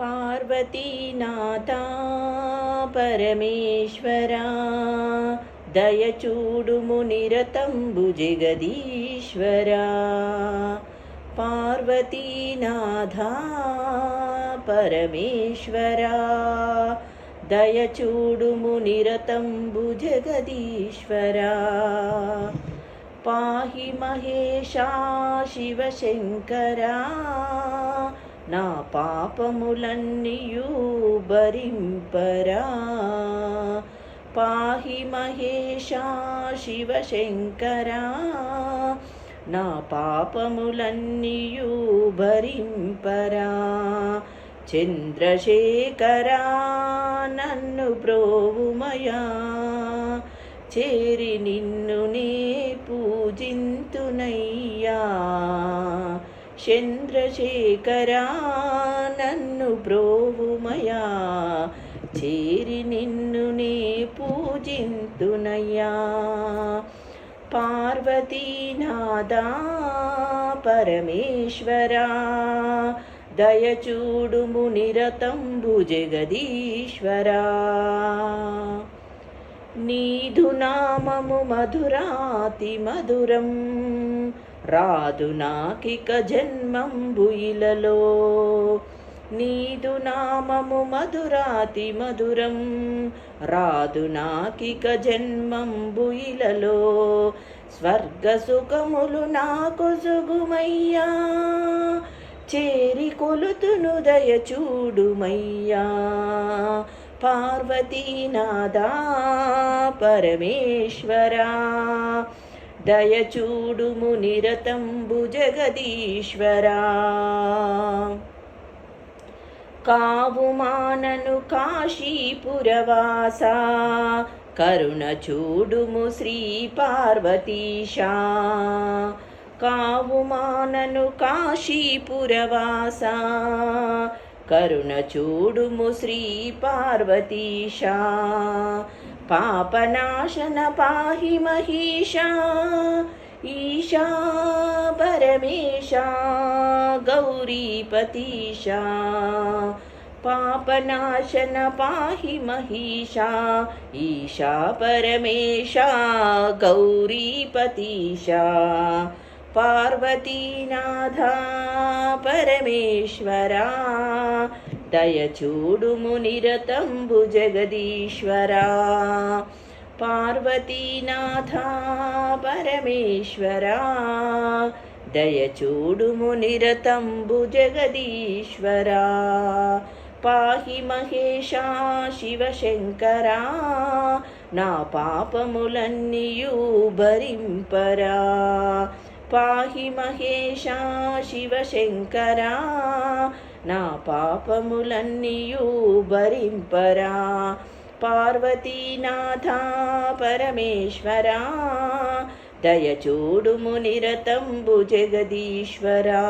पार्वतीनाथ परमेश्वरा दयचूडुमुनिरतं बुजगदीश्वरा पार्वतीनाथ परमेश्वरा दयचूडुमुनिरतं बुजगदीश्वरा पाहि महेशा शिवशङ्कर నా పాపములన్నీయూ భరింపరా. పాహి మహేశా శివశంకరా. నా పాపములన్నీయూ భరింపరా. చంద్రశేఖరా నన్ను ప్రోవుమయా. చేరి నిన్ను నే పూజింతునయ్యా. చంద్రశేఖరా నన్ను ప్రోవుమయా చేరి నిన్ను నే పూజింతునయ్యా. పార్వతీనాదా పరమేశ్వరా దయచూడుము నిరతంబు జగదీశ్వరా. నీధునామము మధురాతి మధురం రాదు నాకిక జన్మంబు ఇలలో. నీదు నామము మధురాతి మధురం. రాదు నాకిక జన్మంబు ఇలలో. స్వర్గ సుఖములు నాకు సుగుమయ్యా. చేరి కొలుతును దయచూడుమయ్యా పార్వతీనాదా పరమేశ్వరా. దయచూడుము నిరతంబు జగదీశ్వరా. కావుమానను కాశీపురవాస కరుణ చూడుము శ్రీ పార్వతీశా. కావుమానను కాశీపురవాస కరుణ చూడుము శ్రీ పార్వతీశా. పాపనాశన పాహి మహిషా ఈశా పరమేశా గౌరీపతీశా పాపనాశన పాహి మహిషా ఈశా పరమేశా గౌరీపతీశా పార్వతీనాథా పరమేశ్వరా దయచూడుము నిరతంబు జగదీశ్వరా. పార్వతీనాథ పరమేశ్వరా. దయచూడుము నిరతంబు జగదీశ్వరా. పాహి మహేషా శివశంకరా. నా పాపములన్నీయూ భరింపరా. పాహి మహేషా శివశంకరా. నా పాపములన్నీయూ భరింపరా. పార్వతీనాథ పరమేశ్వరా దయచూడుము నిరతంబు జగదీశ్వరా.